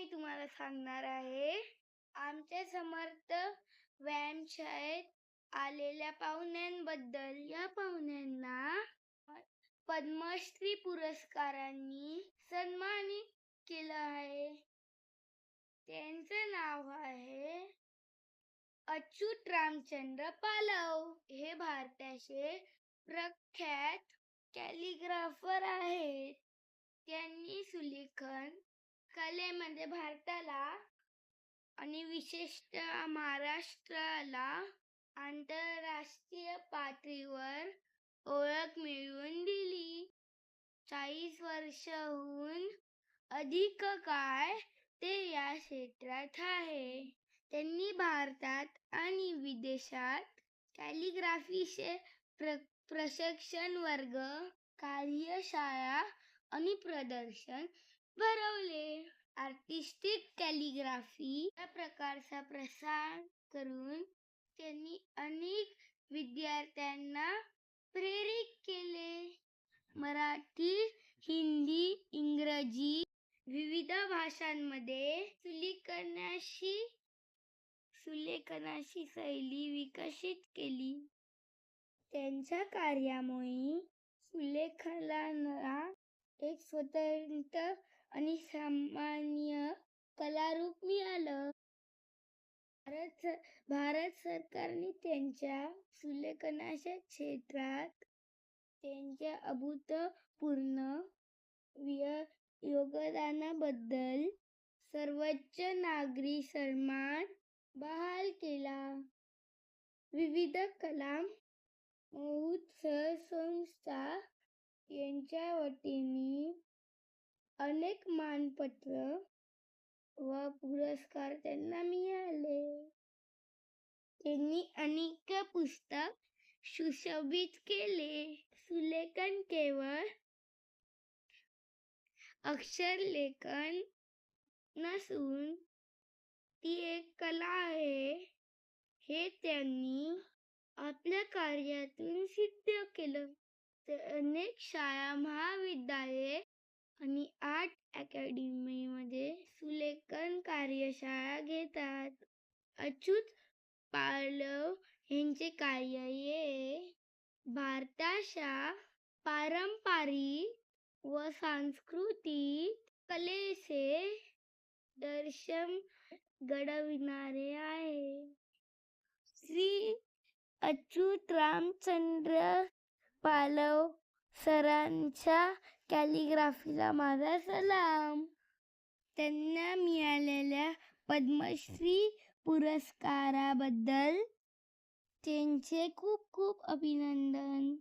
मी तुम्हाला सांगणार आहे. आमच्या समर्थ व्यायामशाळेत आलेल्या पाहुण्यांबद्दल या पाहुण्यांना पद्मश्री पुरस्कारांनी सन्मानित केलं आहे. त्यांचं नाव आहे अच्युत रामचंद्र पालव. हे भारताचे प्रख्यात कॅलिग्राफर आहेत. कलेमध्ये म्हणजे भारताला आणि विशेषतः महाराष्ट्राला आंतरराष्ट्रीय पातळीवर ओळख मिळवून दिली. चाळीस वर्षाहून अधिक काळ ते या क्षेत्रात आहे. त्यांनी भारतात आणि विदेशात कॅलिग्राफीचे प्र प्रशिक्षण वर्ग कार्यशाळा आणि प्रदर्शन भरवले. आर्टिस्टिक कॅलिग्राफी या प्रकारचा प्रसार करून त्यांनी अनेक विद्यार्थ्यांना प्रेरित केले. मराठी हिंदी इंग्रजी विविध भाषांमध्ये सुलेखनाशी सुलेखनाशी शैली विकसित केली. त्यांच्या कार्यामुळे सुलेखनाला एक स्वतंत्र आणि सामान्य कलारूप मिळालं. भारत भारत सरकारने त्यांच्या सुलेखनाच्या क्षेत्रात त्यांच्या अभूतपूर्ण योगदानाबद्दल सर्वोच्च नागरी सन्मान बहाल केला. विविध कला महोत्सव संस्था यांच्या वतीने अनेक मानपत्र व पुरस्कार त्यांना मिळाले. त्यांनी अनेक पुस्तक सुशोभित केले. सुलेखन केवळ अक्षरलेखन नसून ती एक कला आहे. हे त्यांनी आपल्या कार्यातून सिद्ध केलं. अनेक शाळा महाविद्यालये आणि आर्ट अकॅडमीमध्ये सुलेखन कार्यशाळा घेतात अच्युत पालव यांचे कार्य हे भारताच्या पारंपरिक व सांस्कृतिक कलेचे दर्शन घडविणारे आहे. श्री अच्युत रामचंद्र पालव सरांच्या कॅलिग्राफीला माझा सलाम. त्यांना मिळालेल्या पद्मश्री पुरस्काराबद्दल त्यांचे खूप खूप अभिनंदन.